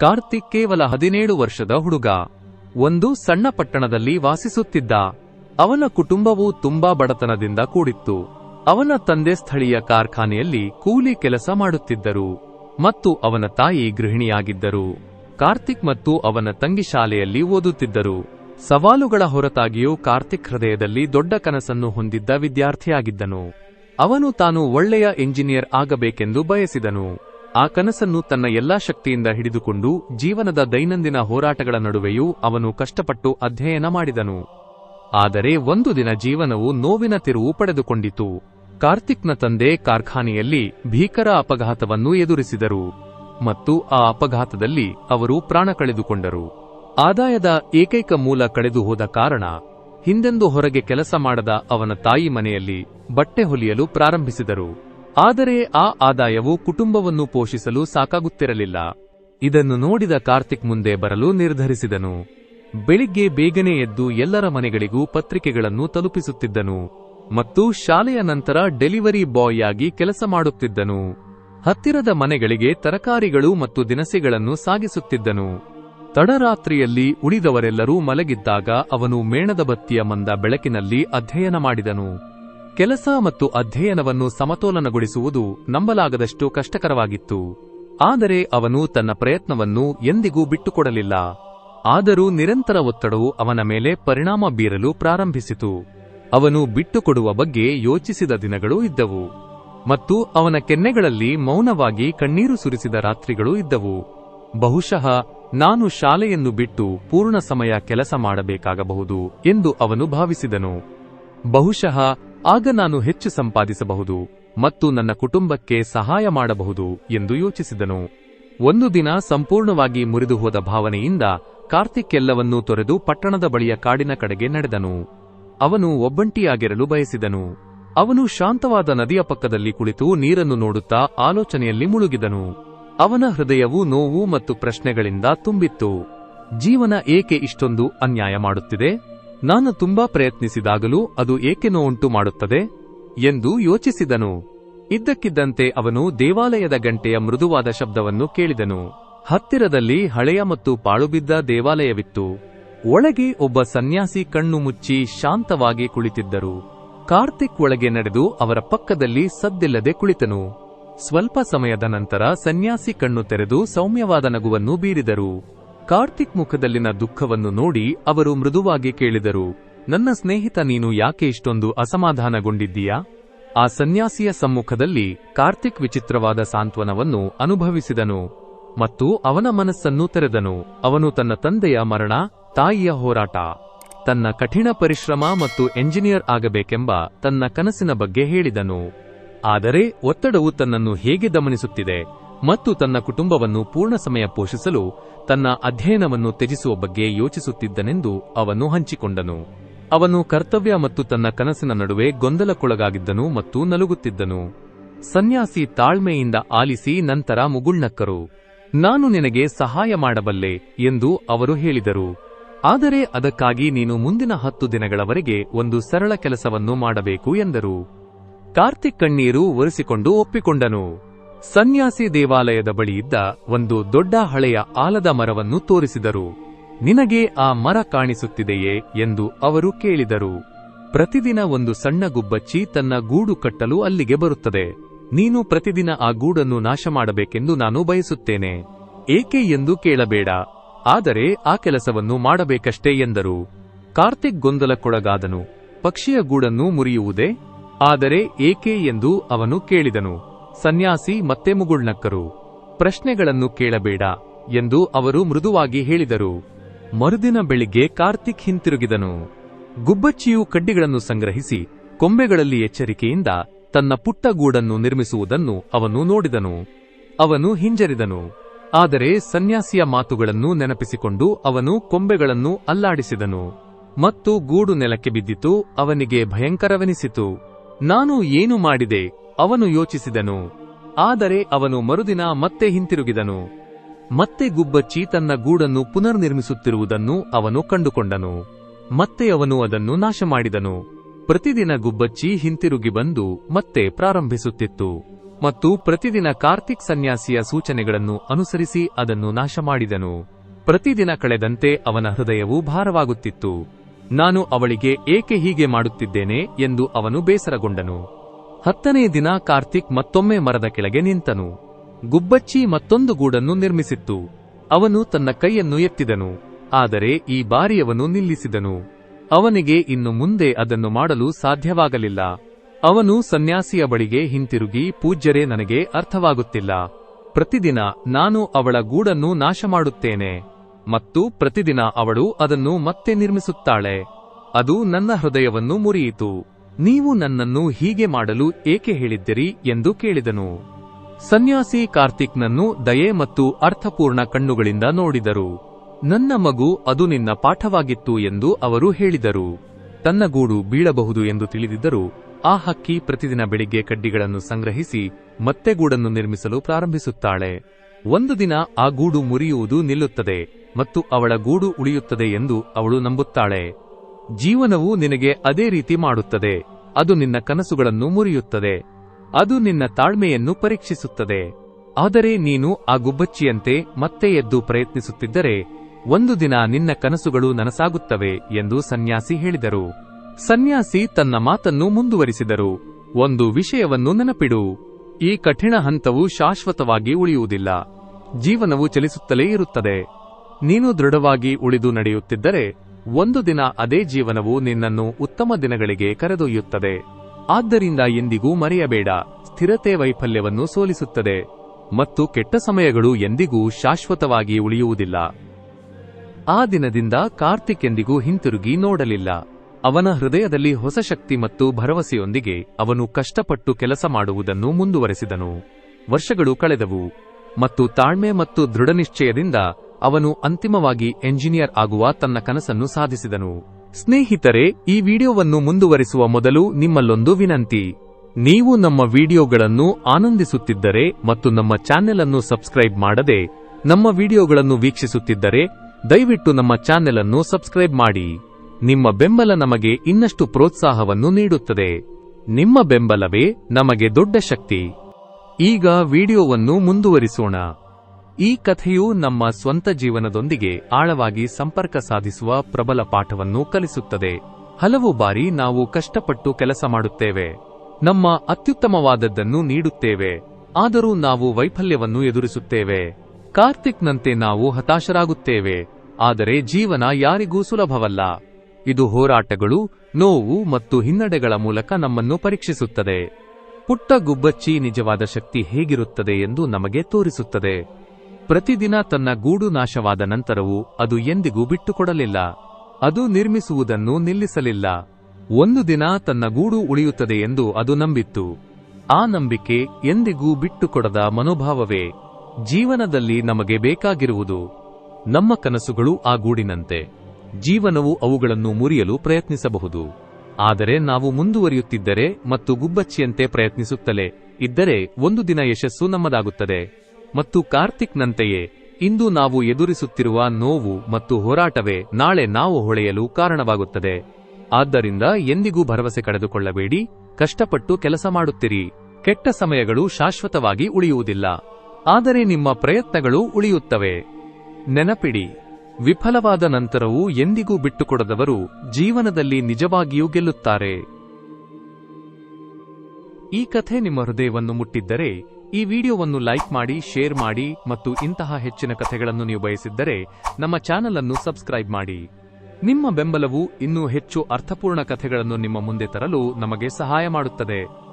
ಕಾರ್ತಿಕ್ ಕೇವಲ ಹದಿನೇಳು ವರ್ಷದ ಹುಡುಗ. ಒಂದು ಸಣ್ಣ ಪಟ್ಟಣದಲ್ಲಿ ವಾಸಿಸುತ್ತಿದ್ದ. ಅವನ ಕುಟುಂಬವು ತುಂಬಾ ಬಡತನದಿಂದ ಕೂಡಿತ್ತು. ಅವನ ತಂದೆ ಸ್ಥಳೀಯ ಕಾರ್ಖಾನೆಯಲ್ಲಿ ಕೂಲಿ ಕೆಲಸ ಮಾಡುತ್ತಿದ್ದರು. ಮತ್ತು ಅವನ ತಾಯಿ ಗೃಹಿಣಿಯಾಗಿದ್ದರು. ಕಾರ್ತಿಕ್ ಮತ್ತು ಅವನ ತಂಗಿ ಶಾಲೆಯಲ್ಲಿ ಓದುತ್ತಿದ್ದರು. ಸವಾಲುಗಳ ಹೊರತಾಗಿಯೂ ಕಾರ್ತಿಕ್ ಹೃದಯದಲ್ಲಿ ದೊಡ್ಡ ಕನಸನ್ನು ಹೊಂದಿದ್ದ ವಿದ್ಯಾರ್ಥಿಯಾಗಿದ್ದನು. ಅವನು ತಾನು ಒಳ್ಳೆಯ ಇಂಜಿನಿಯರ್ ಆಗಬೇಕೆಂದು ಬಯಸಿದನು. ಆ ಕನಸನ್ನು ತನ್ನ ಎಲ್ಲಾ ಶಕ್ತಿಯಿಂದ ಹಿಡಿದುಕೊಂಡು ಜೀವನದ ದೈನಂದಿನ ಹೋರಾಟಗಳ ನಡುವೆಯೂ ಅವನು ಕಷ್ಟಪಟ್ಟು ಅಧ್ಯಯನ ಮಾಡಿದನು. ಆದರೆ ಒಂದು ದಿನ ಜೀವನವು ನೋವಿನ ತಿರುವು ಪಡೆದುಕೊಂಡಿತು. ಕಾರ್ತಿಕ್ನ ತಂದೆ ಕಾರ್ಖಾನೆಯಲ್ಲಿ ಭೀಕರ ಅಪಘಾತವನ್ನು ಎದುರಿಸಿದರು. ಮತ್ತು ಆ ಅಪಘಾತದಲ್ಲಿ ಅವರು ಪ್ರಾಣ ಕಳೆದುಕೊಂಡರು. ಆದಾಯದ ಏಕೈಕ ಮೂಲ ಕಳೆದು ಹೋದ ಕಾರಣ ಹಿಂದೆಂದು ಹೊರಗೆ ಕೆಲಸ ಮಾಡದ ಅವನ ತಾಯಿ ಮನೆಯಲ್ಲಿ ಬಟ್ಟೆ ಹೊಲಿಯಲು ಪ್ರಾರಂಭಿಸಿದರು. ಆದರೆ ಆ ಆದಾಯವು ಕುಟುಂಬವನ್ನು ಪೋಷಿಸಲು ಸಾಕಾಗುತ್ತಿರಲಿಲ್ಲ. ಇದನ್ನು ನೋಡಿದ ಕಾರ್ತಿಕ್ ಮುಂದೆ ಬರಲು ನಿರ್ಧರಿಸಿದನು. ಬೆಳಿಗ್ಗೆ ಬೇಗನೆ ಎದ್ದು ಎಲ್ಲರ ಮನೆಗಳಿಗೂ ಪತ್ರಿಕೆಗಳನ್ನು ತಲುಪಿಸುತ್ತಿದ್ದನು ಮತ್ತು ಶಾಲೆಯ ನಂತರ ಡೆಲಿವರಿ ಬಾಯ್ ಆಗಿ ಕೆಲಸ ಮಾಡುತ್ತಿದ್ದನು. ಹತ್ತಿರದ ಮನೆಗಳಿಗೆ ತರಕಾರಿಗಳು ಮತ್ತು ದಿನಸಿಗಳನ್ನು ಸಾಗಿಸುತ್ತಿದ್ದನು. ತಡರಾತ್ರಿಯಲ್ಲಿ ಉಳಿದವರೆಲ್ಲರೂ ಮಲಗಿದ್ದಾಗ ಅವನು ಮೇಣದ ಬತ್ತಿಯ ಮಂದ ಬೆಳಕಿನಲ್ಲಿ ಅಧ್ಯಯನ ಮಾಡಿದನು. ಕೆಲಸ ಮತ್ತು ಅಧ್ಯಯನವನ್ನು ಸಮತೋಲನಗೊಳಿಸುವುದು ನಂಬಲಾಗದಷ್ಟು ಕಷ್ಟಕರವಾಗಿತ್ತು. ಆದರೆ ಅವನು ತನ್ನ ಪ್ರಯತ್ನವನ್ನು ಎಂದಿಗೂ ಬಿಟ್ಟುಕೊಡಲಿಲ್ಲ. ಆದರೂ ನಿರಂತರ ಒತ್ತಡವು ಅವನ ಮೇಲೆ ಪರಿಣಾಮ ಬೀರಲು ಪ್ರಾರಂಭಿಸಿತು. ಅವನು ಬಿಟ್ಟುಕೊಡುವ ಬಗ್ಗೆ ಯೋಚಿಸಿದ ದಿನಗಳೂ ಇದ್ದವು. ಮತ್ತು ಅವನ ಕೆನ್ನೆಗಳಲ್ಲಿ ಮೌನವಾಗಿ ಕಣ್ಣೀರು ಸುರಿಸಿದ ರಾತ್ರಿಗಳು ಇದ್ದವು. ಬಹುಶಃ ನಾನು ಶಾಲೆಯನ್ನು ಬಿಟ್ಟು ಪೂರ್ಣ ಸಮಯ ಕೆಲಸ ಮಾಡಬೇಕಾಗಬಹುದು ಎಂದು ಅವನು ಭಾವಿಸಿದನು. ಬಹುಶಃ ಆಗ ನಾನು ಹೆಚ್ಚು ಸಂಪಾದಿಸಬಹುದು ಮತ್ತು ನನ್ನ ಕುಟುಂಬಕ್ಕೆ ಸಹಾಯ ಮಾಡಬಹುದು ಎಂದು ಯೋಚಿಸಿದನು. ಒಂದು ದಿನ ಸಂಪೂರ್ಣವಾಗಿ ಮುರಿದು ಹೋದ ಭಾವನೆಯಿಂದ ಕಾರ್ತಿಕ್ ಎಲ್ಲವನ್ನೂ ತೊರೆದು ಪಟ್ಟಣದ ಬಳಿಯ ಕಾಡಿನ ಕಡೆಗೆ ನಡೆದನು. ಅವನು ಒಬ್ಬಂಟಿಯಾಗಿರಲು ಬಯಸಿದನು. ಅವನು ಶಾಂತವಾದ ನದಿಯ ಪಕ್ಕದಲ್ಲಿ ಕುಳಿತು ನೀರನ್ನು ನೋಡುತ್ತಾ ಆಲೋಚನೆಯಲ್ಲಿ ಮುಳುಗಿದನು. ಅವನ ಹೃದಯವು ನೋವು ಮತ್ತು ಪ್ರಶ್ನೆಗಳಿಂದ ತುಂಬಿತ್ತು. ಜೀವನ ಏಕೆ ಇಷ್ಟೊಂದು ಅನ್ಯಾಯ ಮಾಡುತ್ತಿದೆ? ನಾನು ತುಂಬಾ ಪ್ರಯತ್ನಿಸಿದಾಗಲೂ ಅದು ಏಕೆನೋ ಉಂಟು ಮಾಡುತ್ತದೆ ಎಂದು ಯೋಚಿಸಿದನು. ಇದ್ದಕ್ಕಿದ್ದಂತೆ ಅವನು ದೇವಾಲಯದ ಗಂಟೆಯ ಮೃದುವಾದ ಶಬ್ದವನ್ನು ಕೇಳಿದನು. ಹತ್ತಿರದಲ್ಲಿ ಹಳೆಯ ಮತ್ತು ಪಾಳುಬಿದ್ದ ದೇವಾಲಯವಿತ್ತು. ಒಳಗೆ ಒಬ್ಬ ಸನ್ಯಾಸಿ ಕಣ್ಣು ಮುಚ್ಚಿ ಶಾಂತವಾಗಿ ಕುಳಿತಿದ್ದರು. ಕಾರ್ತಿಕ್ ಒಳಗೆ ನಡೆದು ಅವರ ಪಕ್ಕದಲ್ಲಿ ಸದ್ದಿಲ್ಲದೆ ಕುಳಿತನು. ಸ್ವಲ್ಪ ಸಮಯದ ನಂತರ ಸನ್ಯಾಸಿ ಕಣ್ಣು ತೆರೆದು ಸೌಮ್ಯವಾದ ನಗುವನ್ನು ಬೀರಿದರು. ಕಾರ್ತಿಕ್ ಮುಖದಲ್ಲಿನ ದುಃಖವನ್ನು ನೋಡಿ ಅವರು ಮೃದುವಾಗಿ ಕೇಳಿದರು, ನನ್ನ ಸ್ನೇಹಿತ, ನೀನು ಯಾಕೆ ಇಷ್ಟೊಂದು ಅಸಮಾಧಾನಗೊಂಡಿದ್ದೀಯಾ? ಆ ಸನ್ಯಾಸಿಯ ಸಮ್ಮುಖದಲ್ಲಿ ಕಾರ್ತಿಕ್ ವಿಚಿತ್ರವಾದ ಸಾಂತ್ವನವನ್ನು ಅನುಭವಿಸಿದನು ಮತ್ತು ಅವನ ಮನಸ್ಸನ್ನು ತೆರೆದನು. ಅವನು ತನ್ನ ತಂದೆಯ ಮರಣ, ತಾಯಿಯ ಹೋರಾಟ, ತನ್ನ ಕಠಿಣ ಪರಿಶ್ರಮ ಮತ್ತು ಎಂಜಿನಿಯರ್ ಆಗಬೇಕೆಂಬ ತನ್ನ ಕನಸಿನ ಬಗ್ಗೆ ಹೇಳಿದನು. ಆದರೆ ಒತ್ತಡವು ತನ್ನನ್ನು ಹೇಗೆ ದಮನಿಸುತ್ತಿದೆ ಮತ್ತು ತನ್ನ ಕುಟುಂಬವನ್ನು ಪೂರ್ಣ ಸಮಯ ಪೋಷಿಸಲು ತನ್ನ ಅಧ್ಯಯನವನ್ನು ತ್ಯಜಿಸುವ ಬಗ್ಗೆ ಯೋಚಿಸುತ್ತಿದ್ದನೆಂದು ಅವನು ಹಂಚಿಕೊಂಡನು. ಅವನು ಕರ್ತವ್ಯ ಮತ್ತು ತನ್ನ ಕನಸಿನ ನಡುವೆ ಗೊಂದಲಕ್ಕೊಳಗಾಗಿದ್ದನು ಮತ್ತು ನಲುಗುತ್ತಿದ್ದನು. ಸನ್ಯಾಸಿ ತಾಳ್ಮೆಯಿಂದ ಆಲಿಸಿ ನಂತರ ಮುಗುಳ್ನಕ್ಕರು, ನಾನು ನಿನಗೆ ಸಹಾಯ ಮಾಡಬಲ್ಲೆ ಎಂದು ಅವರು ಹೇಳಿದರು. ಆದರೆ ಅದಕ್ಕಾಗಿ ನೀನು ಮುಂದಿನ ಹತ್ತು ದಿನಗಳವರೆಗೆ ಒಂದು ಸರಳ ಕೆಲಸವನ್ನು ಮಾಡಬೇಕು ಎಂದರು. ಕಾರ್ತಿಕ್ ಕಣ್ಣೀರು ಒರೆಸಿಕೊಂಡು ಒಪ್ಪಿಕೊಂಡನು. ಸನ್ಯಾಸಿ ದೇವಾಲಯದ ಬಳಿಯಿದ್ದ ಒಂದು ದೊಡ್ಡ ಹಳೆಯ ಆಲದ ಮರವನ್ನು ತೋರಿಸಿದರು. ನಿನಗೆ ಆ ಮರ ಕಾಣಿಸುತ್ತಿದೆಯೇ ಎಂದು ಅವರು ಕೇಳಿದರು. ಪ್ರತಿದಿನ ಒಂದು ಸಣ್ಣ ಗುಬ್ಬಚ್ಚಿ ತನ್ನ ಗೂಡು ಕಟ್ಟಲು ಅಲ್ಲಿಗೆ ಬರುತ್ತದೆ. ನೀನು ಪ್ರತಿದಿನ ಆ ಗೂಡನ್ನು ನಾಶ ಮಾಡಬೇಕೆಂದು ನಾನು ಬಯಸುತ್ತೇನೆ. ಏಕೆ ಎಂದು ಕೇಳಬೇಡ. ಆದರೆ ಆ ಕೆಲಸವನ್ನು ಮಾಡಬೇಕಷ್ಟೇ ಎಂದರು. ಕಾರ್ತಿಕ್ ಗೊಂದಲಕ್ಕೊಳಗಾದನು. ಪಕ್ಷಿಯ ಗೂಡನ್ನು ಮುರಿಯುವುದೇ? ಆದರೆ ಏಕೆ ಎಂದು ಅವನು ಕೇಳಿದನು. ಸನ್ಯಾಸಿ ಮತ್ತೆ ಮುಗುಳ್ನಕ್ಕರು. ಪ್ರಶ್ನೆಗಳನ್ನು ಕೇಳಬೇಡ ಎಂದು ಅವರು ಮೃದುವಾಗಿ ಹೇಳಿದರು. ಮರುದಿನ ಬೆಳಿಗ್ಗೆ ಕಾರ್ತಿಕ್ ಹಿಂತಿರುಗಿದನು. ಗುಬ್ಬಚ್ಚಿಯು ಕಡ್ಡಿಗಳನ್ನು ಸಂಗ್ರಹಿಸಿ ಕೊಂಬೆಗಳಲ್ಲಿ ಎಚ್ಚರಿಕೆಯಿಂದ ತನ್ನ ಪುಟ್ಟ ಗೂಡನ್ನು ನಿರ್ಮಿಸುವುದನ್ನು ಅವನು ನೋಡಿದನು. ಅವನು ಹಿಂಜರಿದನು. ಆದರೆ ಸನ್ಯಾಸಿಯ ಮಾತುಗಳನ್ನು ನೆನಪಿಸಿಕೊಂಡು ಅವನು ಕೊಂಬೆಗಳನ್ನು ಅಲ್ಲಾಡಿಸಿದನು. ಮತ್ತು ಗೂಡು ನೆಲಕ್ಕೆ ಬಿದ್ದಿತು, ಅವನಿಗೆ ಭಯಂಕರವೆನಿಸಿತು. ನಾನು ಏನು ಮಾಡಿದೆ? ಅವನು ಯೋಚಿಸಿದನು. ಆದರೆ ಅವನು ಮರುದಿನ ಮತ್ತೆ ಹಿಂತಿರುಗಿದನು. ಮತ್ತೆ ಗುಬ್ಬಚ್ಚಿ ತನ್ನ ಗೂಡನ್ನು ಪುನರ್ನಿರ್ಮಿಸುತ್ತಿರುವುದನ್ನು ಅವನು ಕಂಡುಕೊಂಡನು. ಮತ್ತೆ ಅವನು ಅದನ್ನು ನಾಶ ಮಾಡಿದನು ಪ್ರತಿದಿನ ಗುಬ್ಬಚ್ಚಿ ಹಿಂತಿರುಗಿ ಬಂದು ಮತ್ತೆ ಪ್ರಾರಂಭಿಸುತ್ತಿತ್ತು. ಮತ್ತು ಪ್ರತಿದಿನ ಕಾರ್ತಿಕ್ ಸನ್ಯಾಸಿಯ ಸೂಚನೆಗಳನ್ನು ಅನುಸರಿಸಿ ಅದನ್ನು ನಾಶ ಮಾಡಿದನು ಪ್ರತಿದಿನ ಕಳೆದಂತೆ ಅವನ ಹೃದಯವು ಭಾರವಾಗುತ್ತಿತ್ತು. ನಾನು ಅವಳಿಗೆ ಏಕೆ ಹೀಗೆ ಮಾಡುತ್ತಿದ್ದೇನೆ ಎಂದು ಅವನು ಬೇಸರಗೊಂಡನು. ಹತ್ತನೇ ದಿನ ಕಾರ್ತಿಕ್ ಮತ್ತೊಮ್ಮೆ ಮರದ ಕೆಳಗೆ ನಿಂತನು. ಗುಬ್ಬಚ್ಚಿ ಮತ್ತೊಂದು ಗೂಡನ್ನು ನಿರ್ಮಿಸಿತ್ತು. ಅವನು ತನ್ನ ಕೈಯನ್ನು ಎತ್ತಿದನು. ಆದರೆ ಈ ಬಾರಿಯವನು ನಿಲ್ಲಿಸಿದನು. ಅವನಿಗೆ ಇನ್ನು ಮುಂದೆ ಅದನ್ನು ಮಾಡಲು ಸಾಧ್ಯವಾಗಲಿಲ್ಲ. ಅವನು ಸನ್ಯಾಸಿಯ ಬಳಿಗೆ ಹಿಂತಿರುಗಿ ಪೂಜ್ಯರೇ ನನಗೆ ಅರ್ಥವಾಗುತ್ತಿಲ್ಲ. ಪ್ರತಿದಿನ ನಾನು ಅವಳ ಗೂಡನ್ನು ನಾಶ ಮಾಡುತ್ತೇನೆ ಮತ್ತು ಪ್ರತಿದಿನ ಅವಳು ಅದನ್ನು ಮತ್ತೆ ನಿರ್ಮಿಸುತ್ತಾಳೆ. ಅದು ನನ್ನ ಹೃದಯವನ್ನು ಮುರಿಯಿತು. ನೀವು ನನ್ನನ್ನು ಹೀಗೆ ಮಾಡಲು ಏಕೆ ಹೇಳಿದ್ದಿರಿ ಎಂದು ಕೇಳಿದನು. ಸನ್ಯಾಸಿ ಕಾರ್ತಿಕ್ನನ್ನು ದಯೆ ಮತ್ತು ಅರ್ಥಪೂರ್ಣ ಕಣ್ಣುಗಳಿಂದ ನೋಡಿದರು. ನನ್ನ ಮಗು ಅದು ನಿನ್ನ ಪಾಠವಾಗಿತ್ತು ಎಂದು ಅವರು ಹೇಳಿದರು. ತನ್ನ ಗೂಡು ಬೀಳಬಹುದು ಎಂದು ತಿಳಿದಿದ್ದರೂ, ಆ ಹಕ್ಕಿ ಪ್ರತಿದಿನ ಬೆಳಿಗ್ಗೆ ಕಡ್ಡಿಗಳನ್ನು ಸಂಗ್ರಹಿಸಿ ಮತ್ತೆ ಗೂಡನ್ನು ನಿರ್ಮಿಸಲು ಪ್ರಾರಂಭಿಸುತ್ತಾಳೆ. ಒಂದು ದಿನ ಆ ಗೂಡು ಮುರಿಯುವುದು ನಿಲ್ಲುತ್ತದೆ ಮತ್ತು ಅವಳ ಗೂಡು ಉಳಿಯುತ್ತದೆ ಎಂದು ಅವಳು ನಂಬುತ್ತಾಳೆ. ಜೀವನವು ನಿನಗೆ ಅದೇ ರೀತಿ ಮಾಡುತ್ತದೆ. ಅದು ನಿನ್ನ ಕನಸುಗಳನ್ನು ಮುರಿಯುತ್ತದೆ. ಅದು ನಿನ್ನ ತಾಳ್ಮೆಯನ್ನು ಪರೀಕ್ಷಿಸುತ್ತದೆ. ಆದರೆ ನೀನು ಆ ಗುಬ್ಬಚ್ಚಿಯಂತೆ ಮತ್ತೆ ಎದ್ದು ಪ್ರಯತ್ನಿಸುತ್ತಿದ್ದರೆ, ಒಂದು ದಿನ ನಿನ್ನ ಕನಸುಗಳು ನನಸಾಗುತ್ತವೆ ಎಂದು ಸನ್ಯಾಸಿ ಹೇಳಿದರು. ಸನ್ಯಾಸಿ ತನ್ನ ಮಾತನ್ನು ಮುಂದುವರಿಸಿದರು. ಒಂದು ವಿಷಯವನ್ನು ನೆನಪಿಡು. ಈ ಕಠಿಣ ಹಂತವು ಶಾಶ್ವತವಾಗಿ ಉಳಿಯುವುದಿಲ್ಲ. ಜೀವನವು ಚಲಿಸುತ್ತಲೇ ಇರುತ್ತದೆ. ನೀನು ದೃಢವಾಗಿ ಉಳಿದು ನಡೆಯುತ್ತಿದ್ದರೆ ಒಂದು ದಿನ ಅದೇ ಜೀವನವು ನಿನ್ನನ್ನು ಉತ್ತಮ ದಿನಗಳಿಗೆ ಕರೆದೊಯ್ಯುತ್ತದೆ. ಆದ್ದರಿಂದ ಎಂದಿಗೂ ಮರೆಯಬೇಡ. ಸ್ಥಿರತೆ ವೈಫಲ್ಯವನ್ನು ಸೋಲಿಸುತ್ತದೆ. ಮತ್ತು ಕೆಟ್ಟ ಸಮಯಗಳು ಎಂದಿಗೂ ಶಾಶ್ವತವಾಗಿ ಉಳಿಯುವುದಿಲ್ಲ. ಆ ದಿನದಿಂದ ಕಾರ್ತಿಕ್ ಎಂದಿಗೂ ಹಿಂತಿರುಗಿ ನೋಡಲಿಲ್ಲ. ಅವನ ಹೃದಯದಲ್ಲಿ ಹೊಸ ಶಕ್ತಿ ಮತ್ತು ಭರವಸೆಯೊಂದಿಗೆ ಅವನು ಕಷ್ಟಪಟ್ಟು ಕೆಲಸ ಮಾಡುವುದನ್ನು ಮುಂದುವರೆಸಿದನು. ವರ್ಷಗಳು ಕಳೆದವು. ಮತ್ತು ತಾಳ್ಮೆ ಮತ್ತು ದೃಢನಿಶ್ಚಯದಿಂದ ಅವನು ಅಂತಿಮವಾಗಿ ಎಂಜಿನಿಯರ್ ಆಗುವ ತನ್ನ ಕನಸನ್ನು ಸಾಧಿಸಿದನು. ಸ್ನೇಹಿತರೆ, ಈ ವಿಡಿಯೋವನ್ನು ಮುಂದುವರಿಸುವ ಮೊದಲು ನಿಮ್ಮಲ್ಲೊಂದು ವಿನಂತಿ. ನೀವು ನಮ್ಮ ವಿಡಿಯೋಗಳನ್ನು ಆನಂದಿಸುತ್ತಿದ್ದರೆ ಮತ್ತು ನಮ್ಮ ಚಾನೆಲ್ ಅನ್ನು ಸಬ್ಸ್ಕ್ರೈಬ್ ಮಾಡದೆ ನಮ್ಮ ವಿಡಿಯೋಗಳನ್ನು ವೀಕ್ಷಿಸುತ್ತಿದ್ದರೆ, ದಯವಿಟ್ಟು ನಮ್ಮ ಚಾನೆಲ್ ಅನ್ನು ಸಬ್ಸ್ಕ್ರೈಬ್ ಮಾಡಿ. ನಿಮ್ಮ ಬೆಂಬಲ ನಮಗೆ ಇನ್ನಷ್ಟು ಪ್ರೋತ್ಸಾಹವನ್ನು ನೀಡುತ್ತದೆ. ನಿಮ್ಮ ಬೆಂಬಲವೇ ನಮಗೆ ದೊಡ್ಡ ಶಕ್ತಿ. ಈಗ ವಿಡಿಯೋವನ್ನು ಮುಂದುವರಿಸೋಣ. ಈ ಕಥೆಯು ನಮ್ಮ ಸ್ವಂತ ಜೀವನದೊಂದಿಗೆ ಆಳವಾಗಿ ಸಂಪರ್ಕ ಸಾಧಿಸುವ ಪ್ರಬಲ ಪಾಠವನ್ನು ಕಲಿಸುತ್ತದೆ. ಹಲವು ಬಾರಿ ನಾವು ಕಷ್ಟಪಟ್ಟು ಕೆಲಸ ಮಾಡುತ್ತೇವೆ. ನಮ್ಮ ಅತ್ಯುತ್ತಮವಾದದ್ದನ್ನು ನೀಡುತ್ತೇವೆ. ಆದರೂ ನಾವು ವೈಫಲ್ಯವನ್ನು ಎದುರಿಸುತ್ತೇವೆ. ಕಾರ್ತಿಕ್ನಂತೆ ನಾವು ಹತಾಶರಾಗುತ್ತೇವೆ. ಆದರೆ ಜೀವನ ಯಾರಿಗೂ ಸುಲಭವಲ್ಲ. ಇದು ಹೋರಾಟಗಳು, ನೋವು ಮತ್ತು ಹಿನ್ನಡೆಗಳ ಮೂಲಕ ನಮ್ಮನ್ನು ಪರೀಕ್ಷಿಸುತ್ತದೆ. ಪುಟ್ಟ ಗುಬ್ಬಚ್ಚಿ ನಿಜವಾದ ಶಕ್ತಿ ಹೇಗಿರುತ್ತದೆ ಎಂದು ನಮಗೆ ತೋರಿಸುತ್ತದೆ. ಪ್ರತಿದಿನ ತನ್ನ ಗೂಡು ನಾಶವಾದ ನಂತರವೂ ಅದು ಎಂದಿಗೂ ಬಿಟ್ಟುಕೊಡಲಿಲ್ಲ. ಅದು ನಿರ್ಮಿಸುವುದನ್ನು ನಿಲ್ಲಿಸಲಿಲ್ಲ. ಒಂದು ದಿನ ತನ್ನ ಗೂಡು ಉಳಿಯುತ್ತದೆ ಎಂದು ಅದು ನಂಬಿತ್ತು. ಆ ನಂಬಿಕೆ ಎಂದಿಗೂ ಬಿಟ್ಟುಕೊಡದ ಮನೋಭಾವವೇ. ಜೀವನದಲ್ಲಿ ನಮಗೆ ಬೇಕಾಗಿರುವುದು ನಮ್ಮ ಕನಸುಗಳು ಆ ಗೂಡಿನಂತೆ. ಜೀವನವು ಅವುಗಳನ್ನು ಮುರಿಯಲು ಪ್ರಯತ್ನಿಸಬಹುದು. ಆದರೆ ನಾವು ಮುಂದುವರಿಯುತ್ತಿದ್ದರೆ ಮತ್ತು ಗುಬ್ಬಚ್ಚಿಯಂತೆ ಪ್ರಯತ್ನಿಸುತ್ತಲೇ ಇದ್ದರೆ ಒಂದು ದಿನ ಯಶಸ್ಸು ನಮ್ಮದಾಗುತ್ತದೆ. ಮತ್ತು ಕಾರ್ತಿಕ್ನಂತೆಯೇ. ಇಂದು ನಾವು ಎದುರಿಸುತ್ತಿರುವ ನೋವು ಮತ್ತು ಹೋರಾಟವೇ ನಾಳೆ ನಾವು ಹೊಳೆಯಲು ಕಾರಣವಾಗುತ್ತದೆ. ಆದ್ದರಿಂದ ಎಂದಿಗೂ ಭರವಸೆ ಕಳೆದುಕೊಳ್ಳಬೇಡಿ. ಕಷ್ಟಪಟ್ಟು ಕೆಲಸ ಮಾಡುತ್ತಿರಿ. ಕೆಟ್ಟ ಸಮಯಗಳು ಶಾಶ್ವತವಾಗಿ ಉಳಿಯುವುದಿಲ್ಲ. ಆದರೆ ನಿಮ್ಮ ಪ್ರಯತ್ನಗಳು ಉಳಿಯುತ್ತವೆ. ನೆನಪಿಡಿ, ವಿಫಲವಾದ ನಂತರವೂ ಎಂದಿಗೂ ಬಿಟ್ಟುಕೊಡದವರು ಜೀವನದಲ್ಲಿ ನಿಜವಾಗಿಯೂ ಗೆಲ್ಲುತ್ತಾರೆ. ಈ ಕಥೆ ನಿಮ್ಮ ಹೃದಯವನ್ನು ಮುಟ್ಟಿದ್ದರೆ ಈ ವಿಡಿಯೋವನ್ನು ಲೈಕ್ ಮಾಡಿ, ಶೇರ್ ಮಾಡಿ ಮತ್ತು ಇಂತಹ ಹೆಚ್ಚಿನ ಕಥೆಗಳನ್ನು ನೀವು ಬಯಸಿದ್ದರೆ ನಮ್ಮ ಚಾನೆಲ್ ಅನ್ನು ಸಬ್ಸ್ಕ್ರೈಬ್ ಮಾಡಿ. ನಿಮ್ಮ ಬೆಂಬಲವು ಇನ್ನೂ ಹೆಚ್ಚು ಅರ್ಥಪೂರ್ಣ ಕಥೆಗಳನ್ನು ನಿಮ್ಮ ಮುಂದೆ ತರಲು ನಮಗೆ ಸಹಾಯ ಮಾಡುತ್ತದೆ.